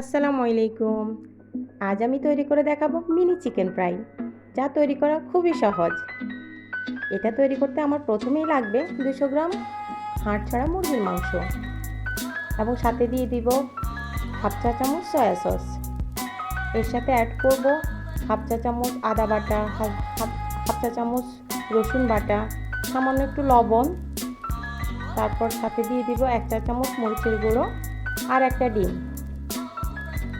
আসসালামু আলাইকুম। আজ আমি তৈরি করে দেখাবো মিনি চিকেন ফ্রাই, যা তৈরি করা খুবই সহজ। এটা তৈরি করতে আমার প্রথমেই লাগবে দুশো গ্রাম হাড় ছাড়া মুরগির মাংস এবং সাথে দিয়ে দিব হাফ চা চামচ সয়া সস। এর সাথে অ্যাড করব হাফ চা চামচ আদা বাটা হাফ হাফ চা চামচ রসুন বাটা, সামান্য একটু লবণ। তারপর সাথে দিয়ে দিব এক চা চামচ মরিচের গুঁড়ো আর একটা ডিম।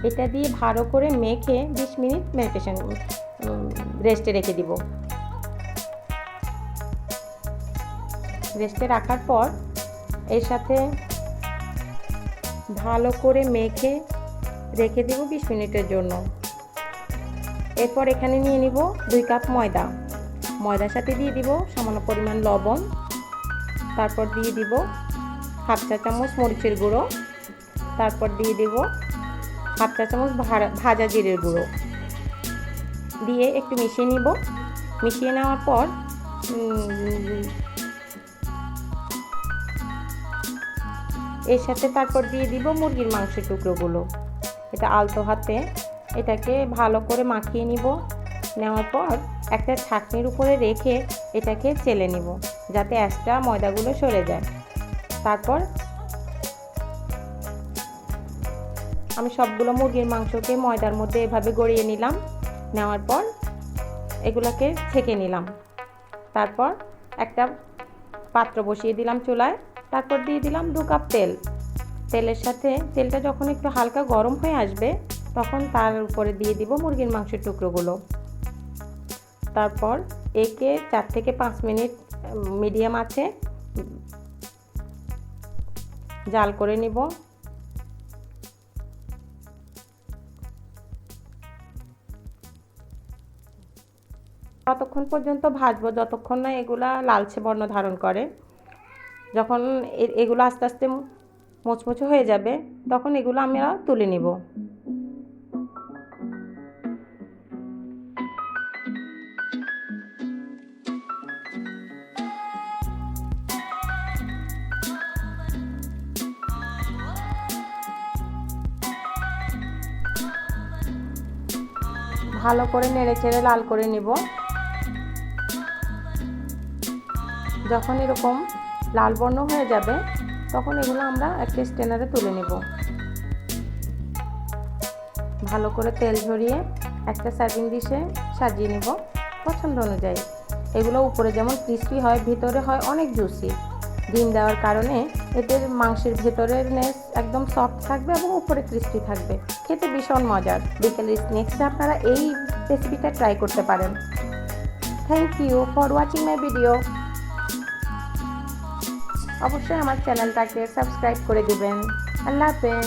এটা দিয়ে ভালো করে মেখে বিশ মিনিট মেডিটেশন রেস্টে রেখে দিব। রেস্টে রাখার পর এর সাথে ভালো করে মেখে রেখে দেব বিশ মিনিটের জন্য। এরপর এখানে নিয়ে নিব দুই কাপ ময়দা। ময়দার সাথে দিয়ে দিব সামান্য পরিমাণ লবণ। তারপর দিয়ে দিব হাফ চা চামচ মরিচের গুঁড়ো। তারপর দিয়ে দিব হাফ চা চামচ ভাজা জিরের গুঁড়ো। দিয়ে একটু মিশিয়ে নিব। মিশিয়ে নেওয়ার পর এর সাথে তারপর দিয়ে দিব মুরগির মাংসের টুকরোগুলো। এটা আলতো হাতে এটাকে ভালো করে মাখিয়ে নিব। নেওয়ার পর একটা ছাকনির উপরে রেখে এটাকে চেলে নিব, যাতে এক্সট্রা ময়দাগুলো সরে যায়। তারপর আমি সবগুলো মুরগির মাংসকে ময়দার মধ্যে এভাবে গড়িয়ে নিলাম। নেওয়ার পর এগুলোকে ছেঁকে নিলাম। তারপর একটা পাত্র বসিয়ে দিলাম চুলায়। তারপর দিয়ে দিলাম দু কাপ তেল। তেলের সাথে, তেলটা যখন একটু হালকা গরম হয়ে আসবে, তখন তার উপরে দিয়ে দিব মুরগির মাংসের টুকরোগুলো। তারপর একে চার থেকে পাঁচ মিনিট মিডিয়াম আছে জাল করে নিব। ততক্ষণ পর্যন্ত ভাজবো, যতক্ষণ না এগুলা লালচে বর্ণ ধারণ করে, যখন এগুলো আস্তে আস্তে মোচমোচে হয়ে যাবে, তখন এগুলো আমরা তুলে নিব। ভালো করে নেড়ে চেড়ে লাল করে নিব। যখন এরকম লাল বর্ণ হয়ে যাবে, তখন এগুলো আমরা একটা স্টেনারে তুলে নেব। ভালো করে তেল ঝরিয়ে একটা সার্ভিং ডিশে সাজিয়ে নেব পছন্দ অনুযায়ী। এগুলো উপরে যেমন ক্রিস্পি হয়, ভিতরে হয় অনেক জুসি ডিম দেওয়ার কারণে এদের মাংসের ভেতরের নেস একদম সফট থাকবে এবং উপরে ক্রিস্পি থাকবে। খেতে ভীষণ মজার। বিকেলের স্ন্যাক্সে আপনারা এই রেসিপিটা ট্রাই করতে পারেন। Thank you for watching my video অবশ্যই আমার চ্যানেলটাকে সাবস্ক্রাইব করে দেবেন। আল্লাহ হাফেজ।